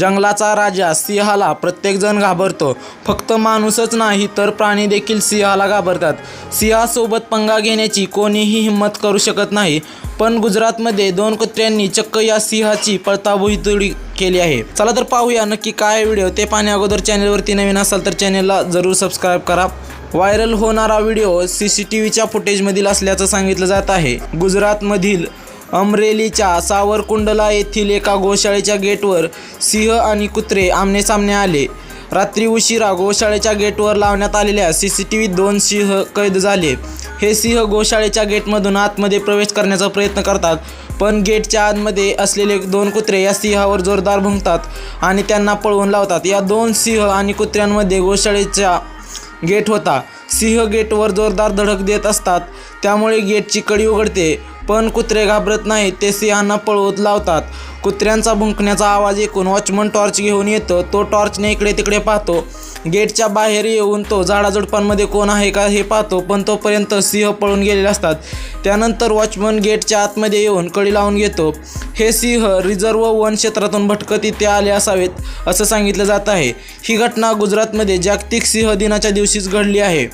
जंगलाचा राजा सिंहाला प्रत्येकजण घाबरतो. फक्त माणूसच नाही तर प्राणी देखील सिंहाला घाबरतात. सिंहासोबत पंगा घेण्याची कोणीही हिंमत करू शकत नाही. पण गुजरातमध्ये दोन कुत्र्यांनी चक्क या सिंहाची पळताभुईतोडी केली आहे. चला तर पाहूया नक्की काय व्हिडिओ ते पाहण्या अगोदर चॅनलवरती नवीन असाल तर चॅनलला जरूर सबस्क्राईब करा. व्हायरल होणारा व्हिडिओ सी सी टी व्हीच्या फुटेजमधील असल्याचं सांगितलं जात आहे. गुजरातमधील अमरेलीच्या सावरकुंडला येथील एका गोशाळेच्या गेटवर सिंह आणि कुत्रे आमनेसामने आले. रात्री उशिरा गोशाळेच्या गेटवर लावण्यात आलेल्या सी सी टी व्ही दोन सिंह कैद झाले. हे सिंह गोशाळेच्या गेटमधून आतमध्ये प्रवेश करण्याचा प्रयत्न करतात पण गेटच्या आतमध्ये असलेले दोन कुत्रे या सिंहावर जोरदार भुंकतात आणि त्यांना पळवून लावतात. या दोन सिंह आणि कुत्र्यांमध्ये गोशाळेच्या गेट होता. सिंह गेटवर जोरदार धडक देत असतात त्यामुळे गेटची कडी उघडते. पण कुत्रे घाबरत नाहीत ते सिंहांना पळवत लावतात. कुत्र्यांचा भुंकण्याचा आवाज ऐकून वॉचमन टॉर्च घेऊन येतो. तो टॉर्चने इकडे तिकडे पाहतो. गेटच्या बाहेर येऊन तो झाडाझुडपांमध्ये कोण आहे का हे पाहतो पण तोपर्यंत सिंह पळून गेलेले असतात. त्यानंतर वॉचमन गेटच्या आतमध्ये येऊन कडी लावून घेतो. हे सिंह रिझर्व वन क्षेत्रातून भटकत इथे आले असावेत असं सांगितलं जात आहे. ही घटना गुजरातमध्ये जागतिक सिंह दिनाच्या दिवशीच घडली आहे.